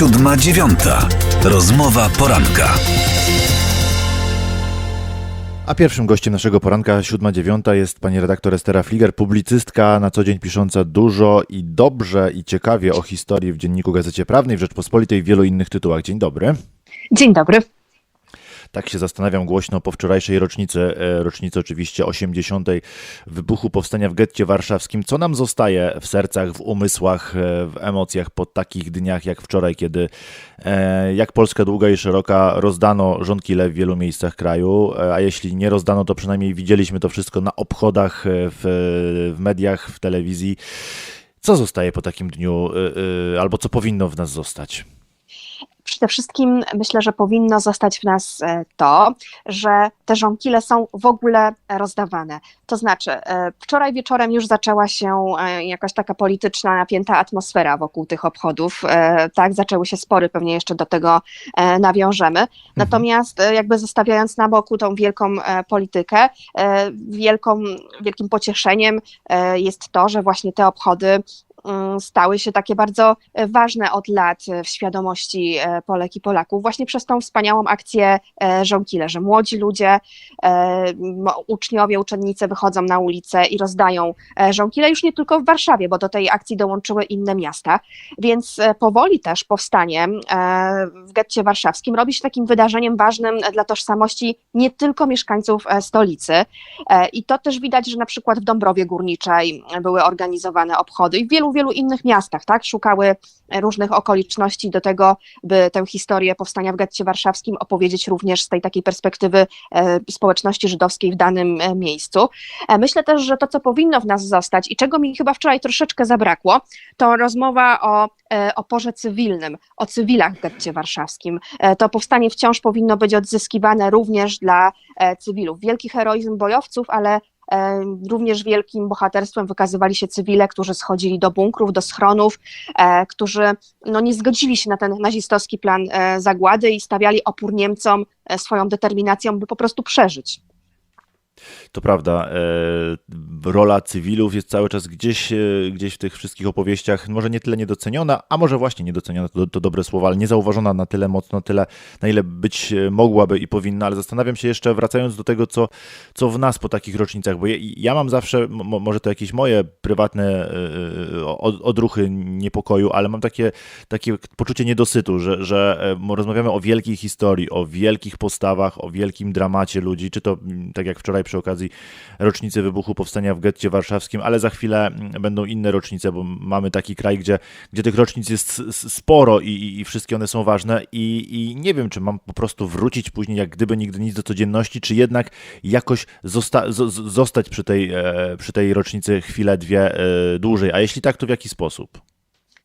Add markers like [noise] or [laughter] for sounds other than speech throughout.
Siódma dziewiąta. Rozmowa poranka. A pierwszym gościem naszego poranka 7.9 jest pani redaktor Estera Fliger, publicystka na co dzień pisząca dużo i dobrze i ciekawie o historii w Dzienniku Gazecie Prawnej, w Rzeczpospolitej i w wielu innych tytułach. Dzień dobry. Dzień dobry. Tak się zastanawiam głośno po wczorajszej rocznicy, e, rocznicy oczywiście 80. wybuchu powstania w getcie warszawskim. Co nam zostaje w sercach, w umysłach, e, w emocjach po takich dniach jak wczoraj, kiedy e, jak Polska długa i szeroka rozdano żonkile w wielu miejscach kraju, a jeśli nie rozdano, to przynajmniej widzieliśmy to wszystko na obchodach, w, w mediach, w telewizji. Co zostaje po takim dniu, albo co powinno w nas zostać? Przede wszystkim myślę, że powinno zostać w nas e, to, że te żonkile są w ogóle rozdawane. To znaczy, e, wczoraj wieczorem już zaczęła się e, jakaś taka polityczna, napięta atmosfera wokół tych obchodów. Tak, zaczęły się spory, pewnie jeszcze do tego nawiążemy. Mhm. Natomiast jakby zostawiając na boku tą wielką politykę, wielką, wielkim pocieszeniem jest to, że właśnie te obchody stały się takie bardzo e, ważne od lat e, w świadomości e, Polek i Polaków, właśnie przez tą wspaniałą akcję Żonkile, że młodzi ludzie, uczniowie, uczennice wychodzą na ulicę i rozdają żonkile już nie tylko w Warszawie, bo do tej akcji dołączyły inne miasta, więc powoli też powstanie w getcie warszawskim robi się takim wydarzeniem ważnym dla tożsamości nie tylko mieszkańców stolicy. I to też widać, że na przykład w Dąbrowie Górniczej były organizowane obchody i w wielu wielu innych miastach, tak? Szukały różnych okoliczności do tego, by tę historię powstania w getcie warszawskim opowiedzieć również z tej takiej perspektywy e, społeczności żydowskiej w danym e, miejscu. E, myślę też, że to, co powinno w nas zostać i czego mi chyba wczoraj troszeczkę zabrakło, to rozmowa o oporze cywilnym, o cywilach w getcie warszawskim. To powstanie wciąż powinno być odzyskiwane również dla cywilów. Wielki heroizm bojowców, ale Również wielkim bohaterstwem wykazywali się cywile, którzy schodzili do bunkrów, do schronów, e, którzy no, nie zgodzili się na ten nazistowski plan e, zagłady i stawiali opór Niemcom e, swoją determinacją, by po prostu przeżyć. To prawda, e, rola cywilów jest cały czas gdzieś, e, gdzieś w tych wszystkich opowieściach, może nie tyle niedoceniona, a może właśnie niedoceniona, to, to dobre słowo, ale niezauważona na tyle mocno, tyle, na ile być e, mogłaby i powinna, ale zastanawiam się jeszcze, wracając do tego, co, co w nas po takich rocznicach, bo ja, ja mam zawsze, może to jakieś moje prywatne odruchy niepokoju, ale mam takie, takie poczucie niedosytu, że, że rozmawiamy o wielkiej historii, o wielkich postawach, o wielkim dramacie ludzi, czy to tak jak wczoraj przy okazji rocznicy wybuchu powstania w getcie warszawskim, ale za chwilę mm, będą inne rocznice, bo mamy taki kraj, gdzie, gdzie tych rocznic jest sporo i, i wszystkie one są ważne i, i nie wiem, czy mam po prostu wrócić później, jak gdyby nigdy nic do codzienności, czy jednak jakoś zosta zostać przy tej, e, przy tej rocznicy chwilę, dwie e, dłużej, a jeśli tak, to w jaki sposób?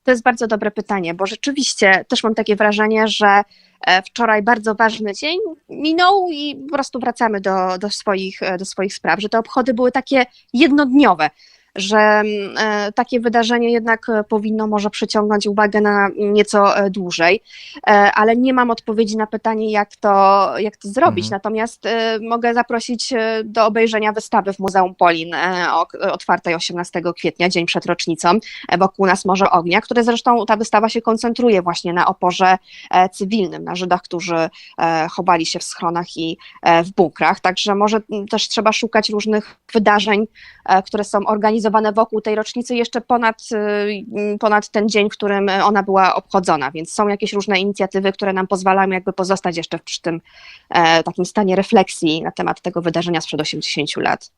To jest bardzo dobre pytanie, bo rzeczywiście też mam takie wrażenie, że e, wczoraj bardzo ważny dzień minął i po prostu wracamy do, do, swoich, e, do swoich spraw, że te obchody były takie jednodniowe że mm, e, takie wydarzenie jednak e, powinno może przyciągnąć uwagę na nieco e, dłużej, ale nie mam odpowiedzi na pytanie, jak to, jak to zrobić. Mhm. Natomiast mogę zaprosić do obejrzenia wystawy w Muzeum Polin otwartej 18 kwietnia, dzień przed rocznicą, wokół nas Morze Ognia, które zresztą ta wystawa się koncentruje właśnie na oporze cywilnym, na Żydach, którzy chowali się w schronach i w bunkrach. Także może też trzeba szukać różnych wydarzeń, które są organizowane organizowane wokół tej rocznicy jeszcze ponad, y, ponad ten dzień, w którym ona była obchodzona, więc są jakieś różne inicjatywy, które nam pozwalają jakby pozostać jeszcze przy tym e, takim stanie refleksji na temat tego wydarzenia sprzed 80 lat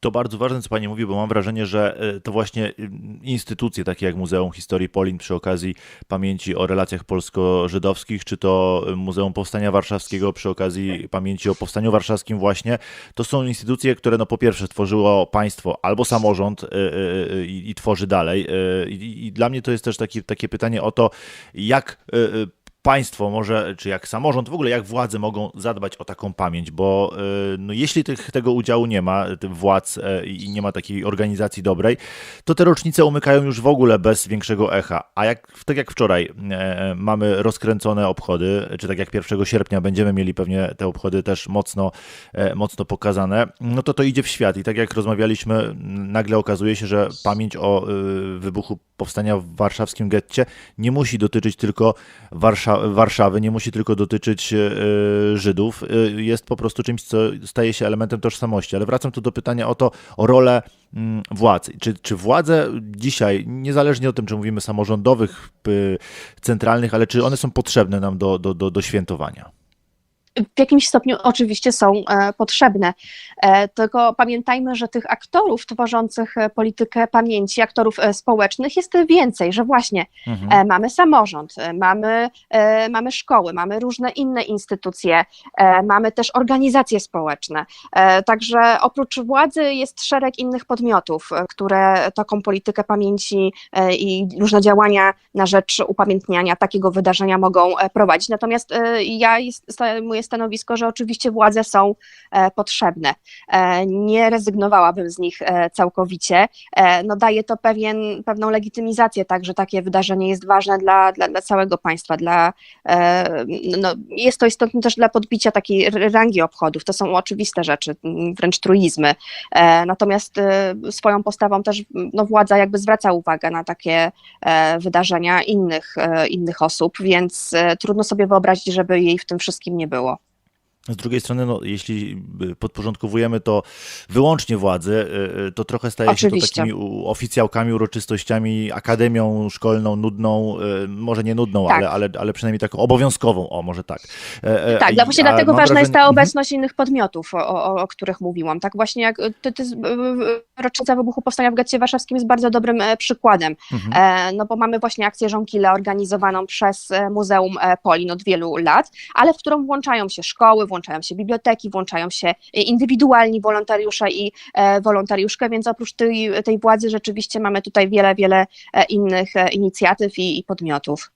to bardzo ważne, co Pani mówi, bo mam wrażenie, że e, to właśnie y, instytucje takie jak Muzeum Historii Polin przy okazji pamięci o relacjach polsko-żydowskich, czy to Muzeum Powstania Warszawskiego przy okazji pamięci o Powstaniu Warszawskim właśnie, to są instytucje, które no po pierwsze stworzyło państwo albo samorząd y, i, tworzy dalej. I, dla mnie to jest też taki, takie pytanie o to, jak państwo może, czy jak samorząd, w ogóle jak władze mogą zadbać o taką pamięć, bo y, no, jeśli tych, tego udziału nie ma, władz e, i nie ma takiej organizacji dobrej, to te rocznice umykają już w ogóle bez większego echa. A jak, tak jak wczoraj e, mamy rozkręcone obchody, czy tak jak 1 sierpnia będziemy mieli pewnie te obchody też mocno, e, mocno pokazane, no to to idzie w świat. I tak jak rozmawialiśmy, nagle okazuje się, że pamięć o wybuchu powstania w warszawskim getcie nie musi dotyczyć tylko Warsza Warszawy, nie musi tylko dotyczyć e, Żydów. E, jest po prostu czymś, co staje się elementem tożsamości. Ale wracam tu do pytania o to, o rolę mm, władz. Czy, czy władze dzisiaj, niezależnie od tym, czy mówimy samorządowych, centralnych, ale czy one są potrzebne nam do, do, do, do świętowania? W jakimś stopniu oczywiście są e, potrzebne. E, tylko pamiętajmy, że tych aktorów tworzących e, politykę pamięci, aktorów społecznych jest więcej, że właśnie mhm. mamy samorząd, mamy, mamy szkoły, mamy różne inne instytucje, mamy też organizacje społeczne. Także oprócz władzy jest szereg innych podmiotów, które taką politykę pamięci i różne działania na rzecz upamiętniania takiego wydarzenia mogą prowadzić. Natomiast ja jest, moje stanowisko, że oczywiście władze są e, potrzebne. E, nie rezygnowałabym z nich e, całkowicie. No daje to pewien, pewną legitymizację, tak, że takie wydarzenie jest ważne dla, dla, dla całego państwa. Dla, no, jest to istotne też dla podbicia takiej rangi obchodów. To są oczywiste rzeczy, wręcz truizmy. Natomiast swoją postawą też no, władza jakby zwraca uwagę na takie wydarzenia innych, innych osób, więc trudno sobie wyobrazić, żeby jej w tym wszystkim nie było. Z drugiej strony, no, jeśli podporządkowujemy to wyłącznie władzy, y, y, to trochę staje Oczywiście. się to takimi oficjałkami, uroczystościami, akademią szkolną, nudną, y, może nie nudną, tak. ale, ale, ale przynajmniej taką obowiązkową, o może tak. E, e, tak, I, właśnie dlatego ważna wrażenie... jest ta mhm. obecność innych podmiotów, o, o, o, których mówiłam. Tak właśnie jak ty, ty, rocznica wybuchu Powstania w Getcie Warszawskim jest bardzo dobrym e, przykładem, mhm. no bo mamy właśnie akcję Żonkile organizowaną przez Muzeum Polin od wielu lat, ale w którą włączają się szkoły, włączają się biblioteki, włączają się indywidualni wolontariusze i e, wolontariuszkę, więc oprócz tej, tej władzy rzeczywiście mamy tutaj wiele, wiele e, innych e, inicjatyw i, i podmiotów.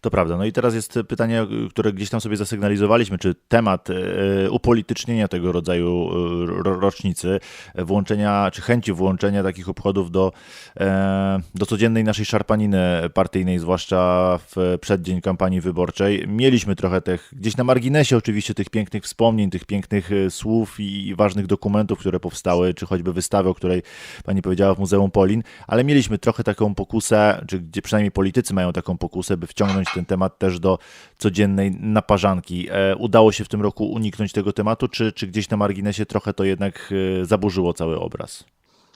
To prawda. No i teraz jest pytanie, które gdzieś tam sobie zasygnalizowaliśmy, czy temat e, upolitycznienia tego rodzaju e, rocznicy, włączenia, czy chęci włączenia takich obchodów do, e, do codziennej naszej szarpaniny partyjnej, zwłaszcza w przeddzień kampanii wyborczej. Mieliśmy trochę tych, gdzieś na marginesie oczywiście tych pięknych wspomnień, tych pięknych słów i ważnych dokumentów, które powstały, czy choćby wystawy, o której pani powiedziała w Muzeum Polin, ale mieliśmy trochę taką pokusę, czy gdzie przynajmniej politycy mają taką pokusę, by wciąż wciągnąć ten temat też do codziennej naparzanki. E, udało się w tym roku uniknąć tego tematu, czy, czy gdzieś na marginesie trochę to jednak e, zaburzyło cały obraz?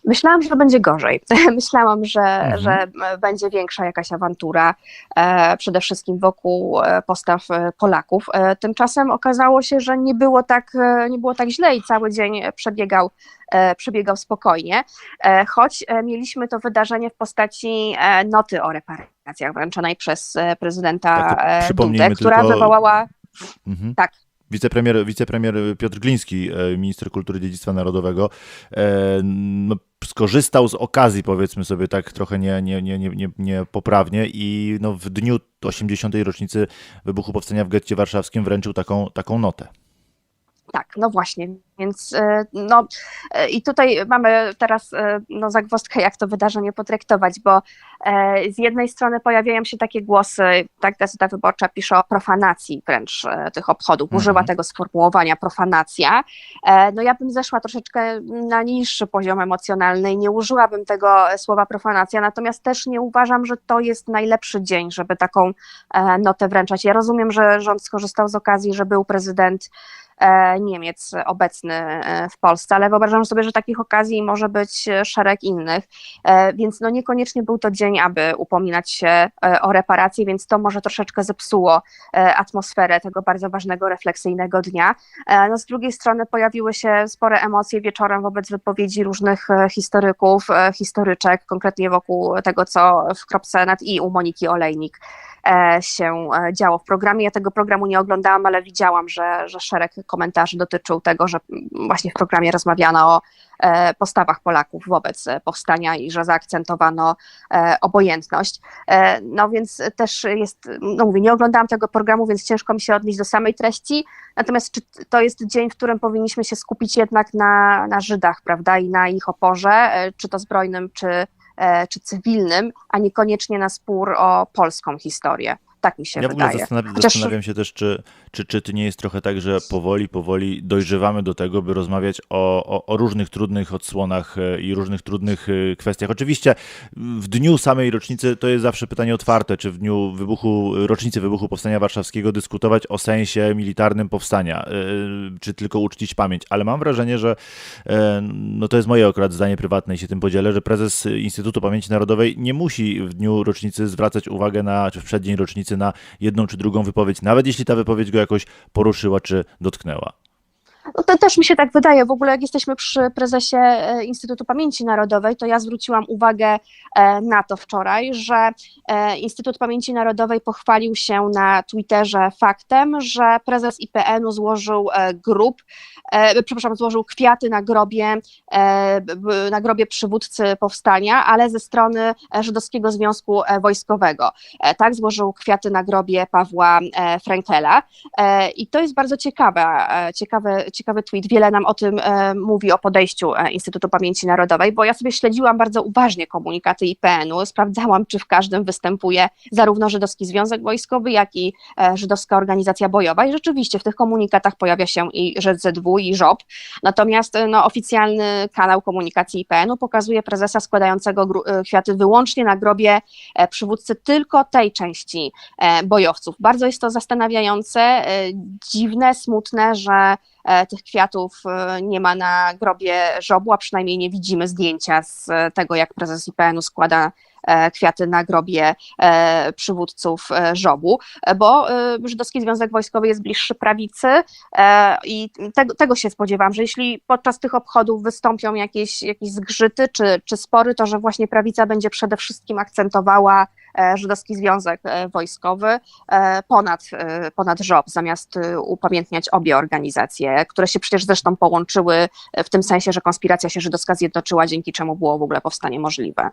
Myślałam, że będzie gorzej. [laughs] Myślałam, że, mhm. że będzie większa jakaś awantura, e, przede wszystkim wokół postaw Polaków. Tymczasem okazało się, że nie było tak, nie było tak źle i cały dzień przebiegał E, przebiegał spokojnie, e, choć e, mieliśmy to wydarzenie w postaci noty o reparacjach wręczonej przez prezydenta tak, Dudę, która tylko... wywołała... Mhm. Tak, Wicepremier, wicepremier Piotr Gliński, minister kultury i dziedzictwa narodowego, no, skorzystał z okazji, powiedzmy sobie tak trochę nie, nie, nie, nie, niepoprawnie i no, w dniu 80. rocznicy wybuchu powstania w getcie warszawskim wręczył taką, taką notę. Tak, no właśnie, więc e, no e, i tutaj mamy teraz e, no, zagwozdkę, jak to wydarzenie potraktować, bo z jednej strony pojawiają się takie głosy, tak Gazeta Wyborcza pisze o profanacji wręcz tych obchodów, mhm. używa tego sformułowania profanacja. No ja bym zeszła troszeczkę na niższy poziom emocjonalny i nie użyłabym tego słowa profanacja, natomiast też nie uważam, że to jest najlepszy dzień, żeby taką notę wręczać. Ja rozumiem, że rząd skorzystał z okazji, że był prezydent Niemiec obecny e, w Polsce, ale wyobrażam sobie, że takich okazji może być szereg innych, e, więc no niekoniecznie był to dzień, aby upominać się o reparacje, więc to może troszeczkę zepsuło atmosferę tego bardzo ważnego, refleksyjnego dnia. No z drugiej strony pojawiły się spore emocje wieczorem wobec wypowiedzi różnych historyków, historyczek, konkretnie wokół tego, co w kropce nad i u Moniki Olejnik E, się e, działo w programie. Ja tego programu nie oglądałam, ale widziałam, że, że szereg komentarzy dotyczył tego, że właśnie w programie rozmawiano o e, postawach Polaków wobec powstania i że zaakcentowano obojętność. No więc też jest, no mówię, nie oglądałam tego programu, więc ciężko mi się odnieść do samej treści, natomiast czy to jest dzień, w którym powinniśmy się skupić jednak na, na Żydach, prawda, i na ich oporze, czy to zbrojnym, czy, czy cywilnym, a niekoniecznie na spór o polską historię tak mi się Ja wydaje. zastanawiam, Chociaż- zastanawiam się też, czy, czy, czy to nie jest trochę tak, że powoli, powoli dojrzewamy do tego, by rozmawiać o, o, o różnych trudnych odsłonach e, i różnych trudnych e, kwestiach. Oczywiście w dniu samej rocznicy to jest zawsze pytanie otwarte, czy w dniu wybuchu, rocznicy wybuchu Powstania Warszawskiego dyskutować o sensie militarnym powstania, e, czy tylko uczcić pamięć, ale mam wrażenie, że no to jest moje akurat zdanie prywatne i się tym podzielę, że prezes Instytutu Pamięci Narodowej nie musi w dniu rocznicy zwracać uwagę na, czy w przeddzień rocznicy na jedną czy drugą wypowiedź, nawet jeśli ta wypowiedź go jakoś poruszyła czy dotknęła. No to też mi się tak wydaje. W ogóle jak jesteśmy przy prezesie e, Instytutu Pamięci Narodowej, to ja zwróciłam uwagę e, na to wczoraj, że e, Instytut Pamięci Narodowej pochwalił się na Twitterze faktem, że prezes IPN-u złożył grób, e, przepraszam, złożył kwiaty na grobie, e, na grobie przywódcy powstania, ale ze strony Żydowskiego Związku e, Wojskowego. E, Tak, złożył kwiaty na grobie Pawła e, Frenkela. E, I to jest bardzo ciekawe, ciekawy, ciekawy tweet. Wiele nam o tym mówi, o podejściu Instytutu Pamięci Narodowej, bo ja sobie śledziłam bardzo uważnie komunikaty IPN-u, sprawdzałam, czy w każdym występuje zarówno Żydowski Związek Wojskowy, jak i Żydowska Organizacja Bojowa. I rzeczywiście w tych komunikatach pojawia się i I ŻOB. Natomiast e, no, oficjalny kanał komunikacji IPN-u pokazuje prezesa składającego e, kwiaty wyłącznie na grobie e, przywódcy tylko tej części bojowców. Bardzo jest to zastanawiające, dziwne, smutne, że tych kwiatów nie ma na grobie żobu, a przynajmniej nie widzimy zdjęcia z tego, jak prezes IPN-u składa kwiaty na grobie e, przywódców e, żobu, e, bo e, Żydowski Związek Wojskowy jest bliższy prawicy e, i tego, tego się spodziewam, że jeśli podczas tych obchodów wystąpią jakieś, jakieś zgrzyty czy, czy spory, to że właśnie prawica będzie przede wszystkim akcentowała e, Żydowski Związek e, Wojskowy e, ponad, e, ponad żob, zamiast e, upamiętniać obie organizacje, które się przecież zresztą połączyły e, w tym sensie, że konspiracja się żydowska zjednoczyła, dzięki czemu było w ogóle powstanie możliwe.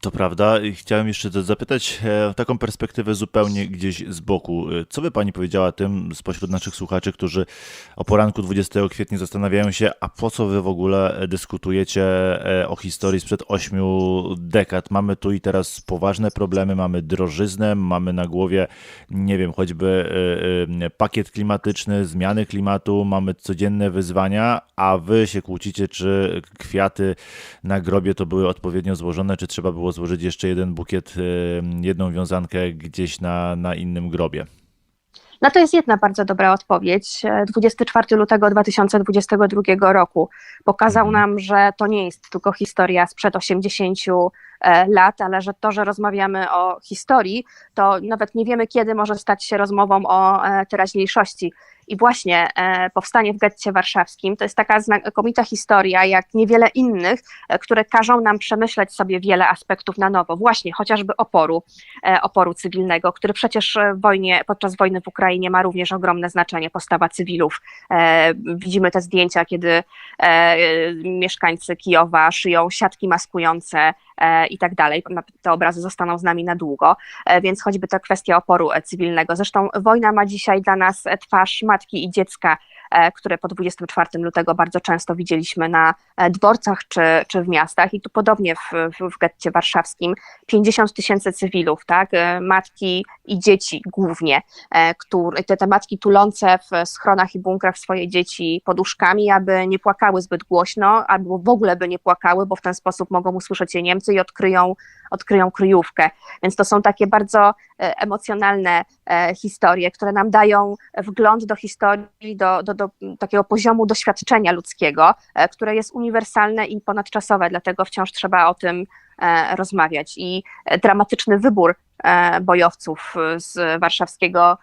To prawda. Chciałem jeszcze zapytać e, taką perspektywę zupełnie gdzieś z boku. E, Co by pani powiedziała tym spośród naszych słuchaczy, którzy o poranku 20 kwietnia zastanawiają się, a po co wy w ogóle dyskutujecie e, o historii sprzed ośmiu dekad? Mamy tu i teraz poważne problemy, mamy drożyznę, mamy na głowie, nie wiem, choćby e, pakiet klimatyczny, zmiany klimatu, mamy codzienne wyzwania, a wy się kłócicie, czy kwiaty na grobie to były odpowiednio złożone, czy trzeba było złożyć jeszcze jeden bukiet, e, jedną wiązankę gdzieś na, na innym grobie. No to jest jedna bardzo dobra odpowiedź. E, 24 lutego 2022 roku pokazał Mhm. nam, że to nie jest tylko historia sprzed 80 e, lat, ale że to, że rozmawiamy o historii, to nawet nie wiemy, kiedy może stać się rozmową o e, teraźniejszości. I właśnie e, powstanie w getcie warszawskim to jest taka znakomita historia, jak niewiele innych, e, które każą nam przemyśleć sobie wiele aspektów na nowo. Właśnie chociażby oporu, e, oporu cywilnego, który przecież w wojnie, podczas wojny w Ukrainie ma również ogromne znaczenie, postawa cywilów. E, Widzimy te zdjęcia, kiedy e, mieszkańcy Kijowa szyją siatki maskujące e, i tak dalej. Te obrazy zostaną z nami na długo, e, więc choćby ta kwestia oporu e, cywilnego. Zresztą wojna ma dzisiaj dla nas e, twarz matki i dziecka, które po 24 lutego bardzo często widzieliśmy na e, dworcach czy, czy w miastach i tu podobnie w, w, w getcie warszawskim 50 tysięcy cywilów, tak, e, matki i dzieci głównie, e, które, te, te matki tulące w schronach i bunkrach swoje dzieci poduszkami, aby nie płakały zbyt głośno, albo w ogóle by nie płakały, bo w ten sposób mogą usłyszeć je Niemcy i odkryją, odkryją kryjówkę. Więc to są takie bardzo e, emocjonalne e, historie, które nam dają wgląd do historii, do, do, do takiego poziomu doświadczenia ludzkiego, e, które jest uniwersalne i ponadczasowe, dlatego wciąż trzeba o tym e, rozmawiać. I e, dramatyczny wybór bojowców z warszawskiego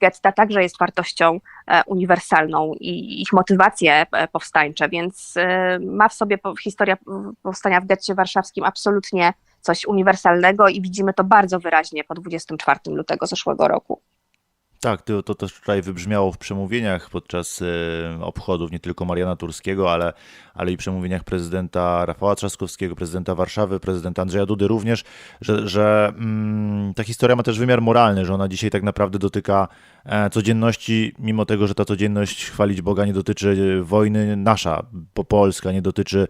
getta także jest wartością uniwersalną i ich motywacje powstańcze, więc ma w sobie historia powstania w getcie warszawskim absolutnie coś uniwersalnego i widzimy to bardzo wyraźnie po 24 lutego zeszłego roku. Tak, to, to też wczoraj wybrzmiało w przemówieniach podczas e, obchodów nie tylko Mariana Turskiego, ale, ale i przemówieniach prezydenta Rafała Trzaskowskiego, prezydenta Warszawy, prezydenta Andrzeja Dudy również, że, że mm, ta historia ma też wymiar moralny, że ona dzisiaj tak naprawdę dotyka e, codzienności, mimo tego, że ta codzienność, chwalić Boga, nie dotyczy e, wojny nasza, po Polska, nie dotyczy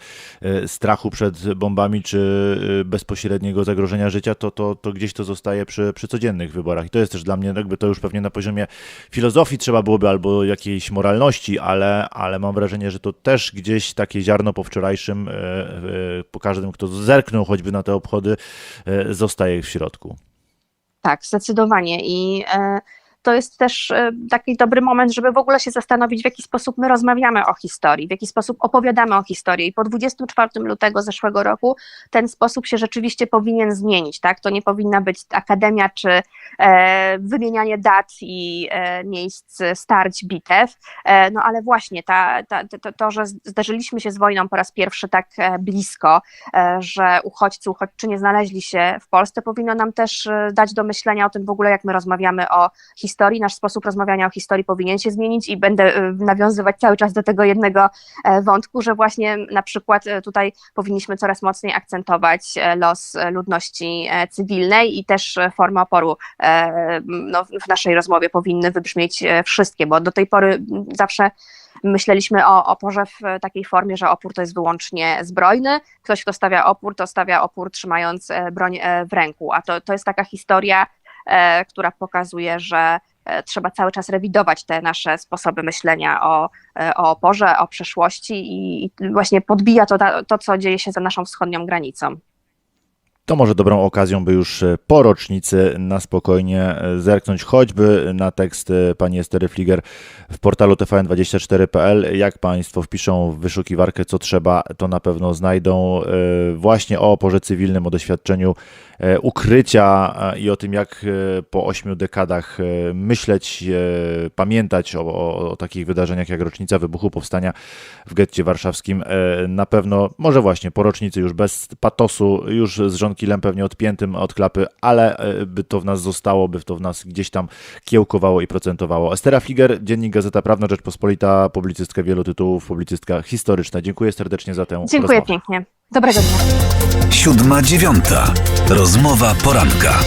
strachu przed bombami czy bezpośredniego zagrożenia życia, to, to, to gdzieś to zostaje przy, przy codziennych wyborach. I to jest też dla mnie, jakby to już pewnie na poziomie filozofii trzeba byłoby albo jakiejś moralności, ale, ale mam wrażenie, że to też gdzieś takie ziarno po wczorajszym, e, e, po każdym, kto zerknął choćby na te obchody, e, zostaje w środku. Tak, zdecydowanie. I to jest też e, taki dobry moment, żeby w ogóle się zastanowić, w jaki sposób my rozmawiamy o historii, w jaki sposób opowiadamy o historii. I po 24 lutego zeszłego roku ten sposób się rzeczywiście powinien zmienić. Tak? To nie powinna być akademia czy e, wymienianie dat i e, miejsc starć, bitew. E, no ale właśnie ta, ta, to, to, że zderzyliśmy się z wojną po raz pierwszy tak e, blisko, e, że uchodźcy, uchodźczynie znaleźli się w Polsce, powinno nam też dać do myślenia o tym w ogóle, jak my rozmawiamy o historii. Nasz sposób rozmawiania o historii powinien się zmienić i będę e, nawiązywać cały czas do tego jednego e, wątku, że właśnie na przykład e, tutaj powinniśmy coraz mocniej akcentować los ludności cywilnej i też formy oporu no, w naszej rozmowie powinny wybrzmieć wszystkie, bo do tej pory zawsze myśleliśmy o oporze w takiej formie, że opór to jest wyłącznie zbrojny. Ktoś, kto stawia opór, to stawia opór trzymając broń w ręku. A to, to jest taka historia, która pokazuje, że e, trzeba cały czas rewidować te nasze sposoby myślenia o, e, o oporze, o przeszłości i właśnie podbija to, to, co dzieje się za naszą wschodnią granicą. To może dobrą okazją, by już e, po rocznicy na spokojnie e, zerknąć choćby na tekst e, pani Estery Fliger w portalu tvn24.pl. Jak Państwo wpiszą w wyszukiwarkę co trzeba, to na pewno znajdą właśnie o oporze cywilnym, o doświadczeniu ukrycia i o tym, jak po ośmiu dekadach myśleć, pamiętać o, o, o takich wydarzeniach jak rocznica wybuchu powstania w getcie warszawskim. Na pewno, może właśnie po rocznicy już bez patosu, już z żonkilem pewnie odpiętym od klapy, ale e, by to w nas zostało, by to w nas gdzieś tam kiełkowało i procentowało. Estera Fliger, Dziennik Gazeta Prawna, Rzeczpospolita, publicystka wielu tytułów, publicystka historyczna. Dziękuję serdecznie za tę Dziękuję rozmowę. pięknie. Dobrego dnia. Siódma dziewiąta. Rozmowa poranka.